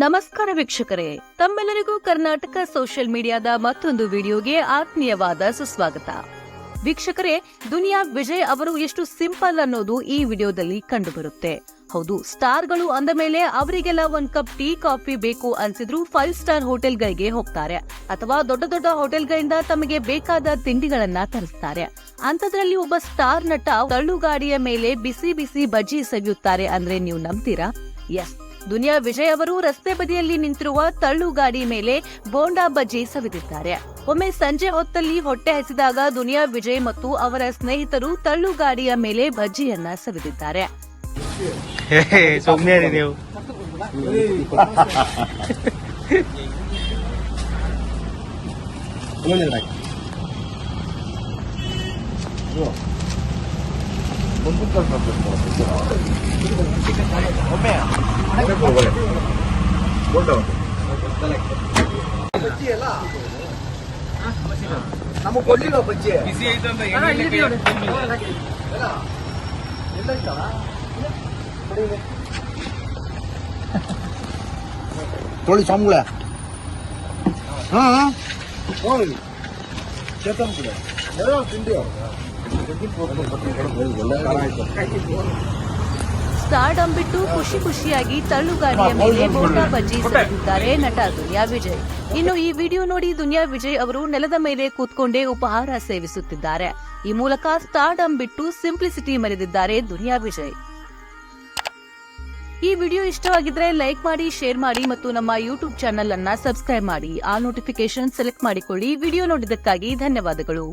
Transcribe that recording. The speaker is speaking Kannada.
ನಮಸ್ಕಾರ ವೀಕ್ಷಕರೇ. ತಮ್ಮೆಲ್ಲರಿಗೂ ಕರ್ನಾಟಕ ಸೋಷಿಯಲ್ ಮೀಡಿಯಾದ ಮತ್ತೊಂದು ವಿಡಿಯೋಗೆ ಆತ್ಮೀಯವಾದ ಸುಸ್ವಾಗತ. ವೀಕ್ಷಕರೇ, ದುನಿಯಾ ವಿಜಯ್ ಅವರು ಎಷ್ಟು ಸಿಂಪಲ್ ಅನ್ನೋದು ಈ ವಿಡಿಯೋದಲ್ಲಿ ಕಂಡುಬರುತ್ತೆ. ಹೌದು, ಸ್ಟಾರ್ಗಳು ಅಂದ ಮೇಲೆ ಅವರಿಗೆಲ್ಲ ಒಂದ್ ಕಪ್ ಟೀ, ಕಾಫಿ ಬೇಕು ಅನ್ಸಿದ್ರು ಫೈವ್ ಸ್ಟಾರ್ ಹೋಟೆಲ್ಗಳಿಗೆ ಹೋಗ್ತಾರೆ. ಅಥವಾ ದೊಡ್ಡ ದೊಡ್ಡ ಹೋಟೆಲ್ಗಳಿಂದ ತಮಗೆ ಬೇಕಾದ ತಿಂಡಿಗಳನ್ನ ತರಿಸ್ತಾರೆ. ಅಂತದ್ರಲ್ಲಿ ಒಬ್ಬ ಸ್ಟಾರ್ ನಟ ತಳ್ಳುಗಾಡಿಯ ಮೇಲೆ ಬಿಸಿ ಬಿಸಿ ಬಜ್ಜಿ ಸವಿಯುತ್ತಾರೆ ಅಂದ್ರೆ ನೀವು ನಂಬ್ತೀರಾ? ಎಸ್ ದುನಿಯಾ ವಿಜಯ್ ಅವರು ರಸ್ತೆ ಬದಿಯಲ್ಲಿ ನಿಂತಿರುವ ತಳ್ಳು ಗಾಡಿ ಮೇಲೆ ಬೋಂಡಾ ಬಜ್ಜಿ ಸವಿದಿದ್ದಾರೆ. ಒಮ್ಮೆ ಸಂಜೆ ಹೊತ್ತಲ್ಲಿ ಹೊಟ್ಟೆ ಹಸಿದಾಗ ದುನಿಯಾ ವಿಜಯ್ ಮತ್ತು ಅವರ ಸ್ನೇಹಿತರು ತಳ್ಳು ಗಾಡಿಯ ಮೇಲೆ ಬಜ್ಜಿಯನ್ನ ಸವಿದಿದ್ದಾರೆ. ಸುಮ್ಮನೆ ನೀವು ನಮಗೆ ಕೊಡ್ಲಿಲ್ಲ ಬಜ್ಜಿ ತೊಳಿ ಸ್ವಾಮಿಗಳ ಹಾ ಹೋಗಿ ಚೇತನ್ ಕೂಡ ಯಾವ ತಿಂಡಿ ಸ್ಟಾರ್ಡಮ್ ಬಿಟ್ಟು ಖುಷಿ ಖುಷಿಯಾಗಿ ತಳ್ಳುಗಾಡಿಯ ಮೇಲೆ ಬೋಟಾ ಬಜ್ಜಿ ಸವಿದಿದ್ದಾರೆ ನಟ ದುನಿಯಾ ವಿಜಯ್. ಇನ್ನು ಈ ವಿಡಿಯೋ ನೋಡಿ ದುನಿಯಾ ವಿಜಯ್ ಅವರು ನೆಲದ ಮೇಲೆ ಕೂತ್ಕೊಂಡೇ ಉಪಹಾರ ಸೇವಿಸುತ್ತಿದ್ದಾರೆ. ಈ ಮೂಲಕ ಸ್ಟಾರ್ಡಮ್ ಬಿಟ್ಟು ಸಿಂಪ್ಲಿಸಿಟಿ ಮೆರೆದಿದ್ದಾರೆ ದುನಿಯಾ ವಿಜಯ್. ಈ ವಿಡಿಯೋ ಇಷ್ಟವಾಗಿದ್ರೆ ಲೈಕ್ ಮಾಡಿ ಶೇರ್ ಮಾಡಿ ಮತ್ತು ನಮ್ಮ ಯೂಟ್ಯೂಬ್ ಚಾನೆಲ್ ಅನ್ನ ಸಬ್ಸ್ಕ್ರೈಬ್ ಮಾಡಿ. ಆ ನೋಟಿಫಿಕೇಶನ್ ಸೆಲೆಕ್ಟ್ ಮಾಡಿಕೊಳ್ಳಿ. ವಿಡಿಯೋ ನೋಡಿದ್ದಕ್ಕಾಗಿ ಧನ್ಯವಾದಗಳು.